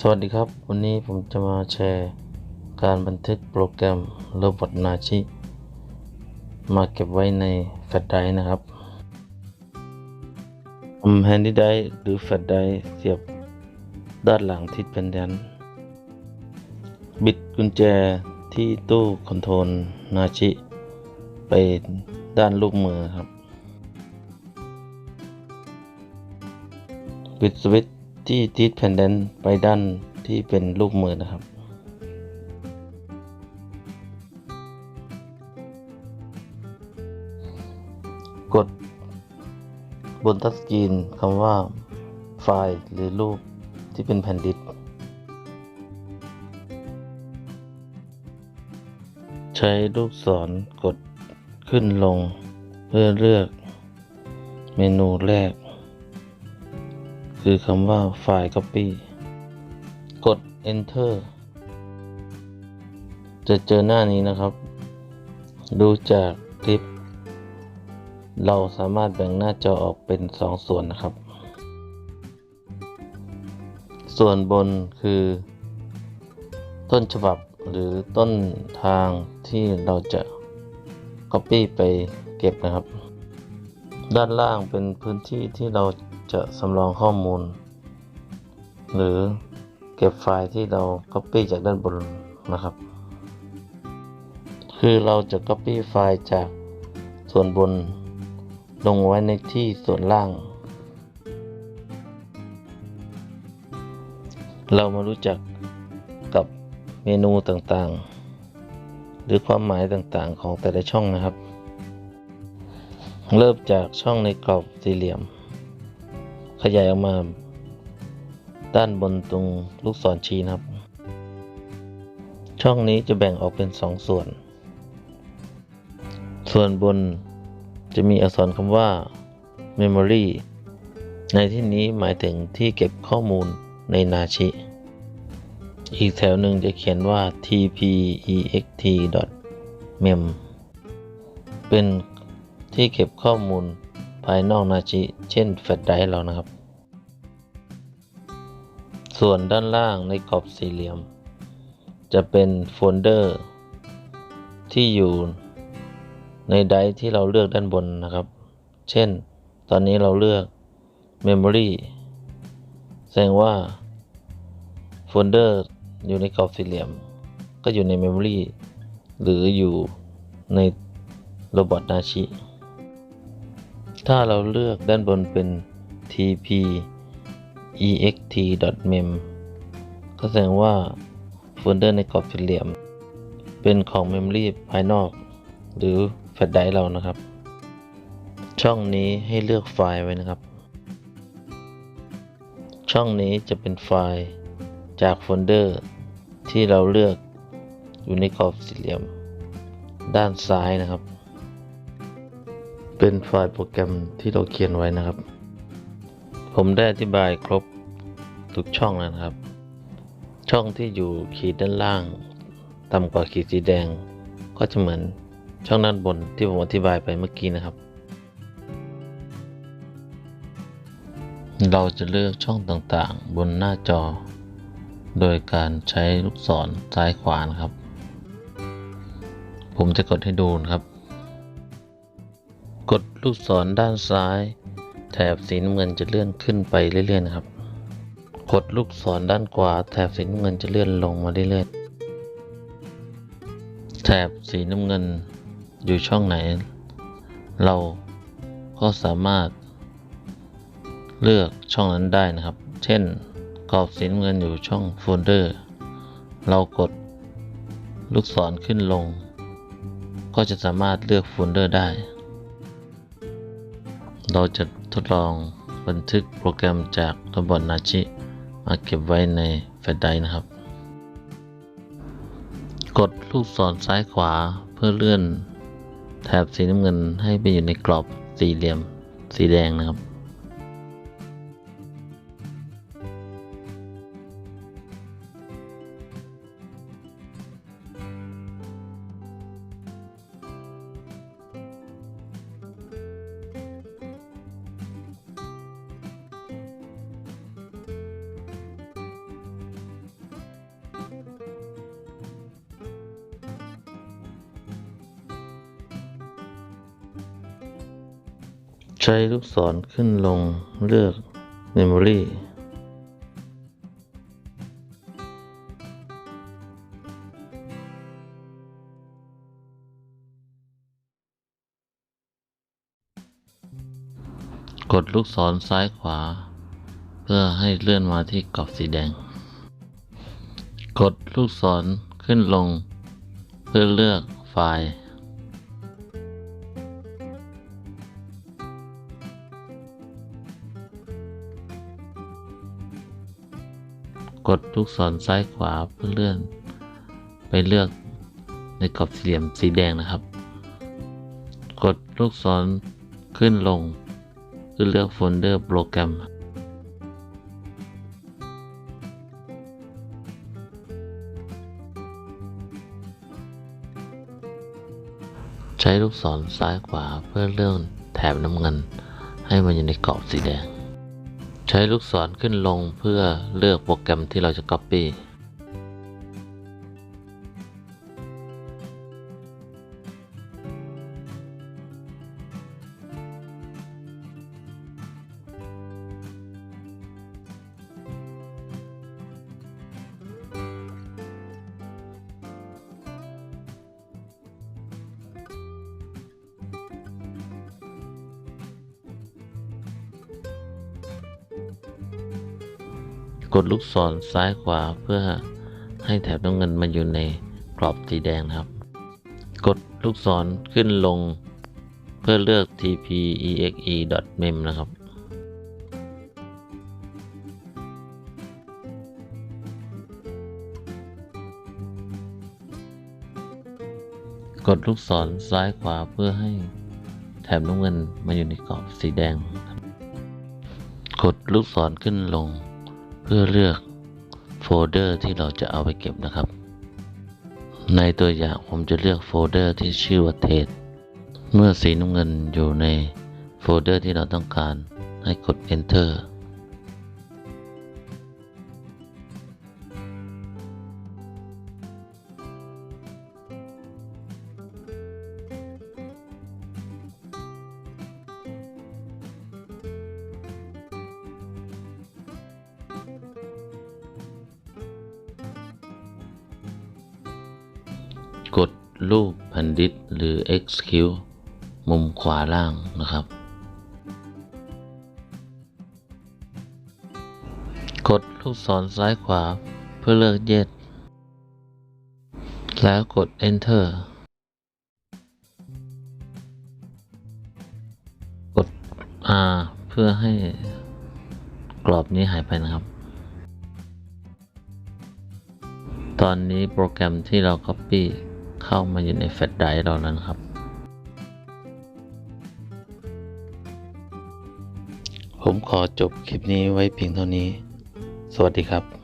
สวัสดีครับ วันนี้ผมจะมาแชร์การบันทึกโปรแกรม Robot Nachi มาเก็บไว้ในแฟลชไดร์นะครับทำแฮนดี้ไดร์หรือแฟลชไดร์เสียบด้านหลังทิศเป็นแดนบิดกุญแจที่ตู้คอนโทรลนาชิ ไปด้านลูกมือครับปิดสวิตช ที่ทิศแผ่นแดนไปด้านที่เป็นลูกมือนะครับ กดบนทัชสกรีนคำว่า ไฟล์หรือรูปที่เป็นแผ่นดิสก์ใช้ลูกศรกดขึ้นลง เพื่อเลือกเมนูแรก คือคำว่าไฟล์ Copy กด Enter จะเจอหน้านี้นะครับ ดูจากคลิป เราสามารถแบ่งหน้าจอออกเป็น 2 ส่วนนะครับ ส่วนบนคือ ต้นฉบับหรือต้นทางที่เราจะ Copy ไปเก็บนะครับ ด้านล่างเป็นพื้นที่ที่เรา จะสำรองข้อมูล หรือเก็บไฟล์ที่เรา Copy จากด้านบนนะครับ คือเราจะ Copy ไฟล์จากส่วนบน ลงไว้ในที่ส่วนล่าง เรามารู้จักกับเมนูต่างๆ หรือความหมายต่างๆของแต่ละช่องนะครับ เริ่มจากช่องในกรอบสี่เหลี่ยม ขยายออกมาด้านบนตรงลูกศรชี้นะครับ ช่องนี้จะแบ่งออกเป็นสองส่วน ส่วนบนจะมีอักษรคำว่า Memory ในที่นี้หมายถึงที่เก็บข้อมูลในนาชิ อีกแถวหนึ่งจะเขียนว่า tpext.mem เป็นที่เก็บข้อมูล ภายนอกนาชิเช่นแฟลชไดร์เรานะครับ ส่วนด้านล่างในกรอบสี่เหลี่ยม จะเป็นโฟลเดอร์ ที่อยู่ในไดร์ที่เราเลือกด้านบนนะครับ เช่น ตอนนี้เราเลือก Memory แสดงว่าโฟลเดอร์อยู่ในกรอบสี่เหลี่ยม ก็อยู่ใน Memory หรืออยู่ในโรบอทนาชิ ถ้าเราเลือกด้านบนเป็น tp ext.mem ก็แสดงว่าโฟลเดอร์ในกรอบสี่เหลี่ยม เป็นของ Memory ภายนอก หรือแฟลชไดร์เรานะครับ ช่องนี้ให้เลือกไฟล์ไว้นะครับ ช่องนี้จะเป็นไฟล์จากโฟลเดอร์ที่เราเลือกอยู่ในกรอบสี่เหลี่ยม ด้านซ้ายนะครับ เป็นไฟล์โปรแกรมที่เราเขียนไว้นะครับ ผมได้อธิบายครบทุกช่องแล้วนะครับ ช่องที่อยู่ขีดด้านล่าง ต่ำกว่าขีดสีแดง ก็จะเหมือนช่องด้านบนที่ผมอธิบายไปเมื่อกี้นะครับ เราจะเลือกช่องต่างๆ บนหน้าจอ โดยการใช้ลูกศรซ้ายขวานะครับ ผมจะกดให้ดูนะครับ กดลูกศรด้านซ้าย แถบสีน้ำเงินจะเลื่อนขึ้นไปเรื่อยๆนะครับ กดลูกศรด้านขวา แถบสีน้ำเงินจะเลื่อนลงมาเรื่อยๆ แถบสีน้ำเงินอยู่ช่องไหน เราก็สามารถ เลือกช่องนั้นได้นะครับ เช่นกรอบสีน้ำเงินอยู่ช่องโฟลเดอร์ เรากดลูกศรขึ้นลง ก็จะสามารถเลือกโฟลเดอร์ได้ เราจะทดลองบันทึกโปรแกรมจากระบบนาชิมาเก็บไว้ในแฟลชไดรฟ์นะครับ กดลูกศรซ้ายขวาเพื่อเลื่อนแถบสีน้ำเงินให้ไปอยู่ในกรอบสี่เหลี่ยมสีแดงนะครับ ใช้ลูกศรขึ้นลงเลือก Memory กดลูกศรซ้ายขวา เพื่อให้เลื่อนมาที่กรอบสีแดง กดลูกศรขึ้นลง เพื่อเลือกไฟล์ กดลูกศรซ้ายขวาเพื่อเลื่อน ไปเลือกในกรอบสี่เหลี่ยมสีแดงนะครับ กดลูกศรขึ้นลงเพื่อเลือกโฟลเดอร์โปรแกรม ใช้ลูกศรซ้ายขวาเพื่อเลื่อนแถบน้ำเงิน ให้มันอยู่ในกรอบสีแดง ใช้ลูกศรขึ้นลงเพื่อเลือกโปรแกรมที่เราจะ Copy กดลูกศรซ้ายขวาเพื่อให้แถบน้ำเงินมาอยู่ในกรอบสีแดงนะครับ กดลูกศรขึ้นลงเพื่อเลือก tpexe.mem นะครับ กดลูกศรซ้ายขวาเพื่อให้แถบน้ำเงินมาอยู่ในกรอบสีแดง กดลูกศรขึ้นลง เพื่อเลือกโฟลเดอร์ที่เราจะเอาไปเก็บนะครับ ในตัวอย่างผมจะเลือกโฟลเดอร์ที่ชื่อว่าเทสเมื่อสีน้ำเงินอยู่ในโฟลเดอร์ที่เราต้องการให้กด Enter กดรูปแผ่นดิสหรือ Execute มุมขวาล่างนะครับ กดลูกศรซ้ายขวาเพื่อเลือก Yes แล้วกด Enter กด R เพื่อให้กรอบนี้หายไปนะครับ ตอนนี้โปรแกรมที่เรา Copy เข้ามาอยู่ในแฟลชไดร์เราแล้วนะครับ ผมขอจบคลิปนี้ไว้เพียงเท่านี้ สวัสดีครับ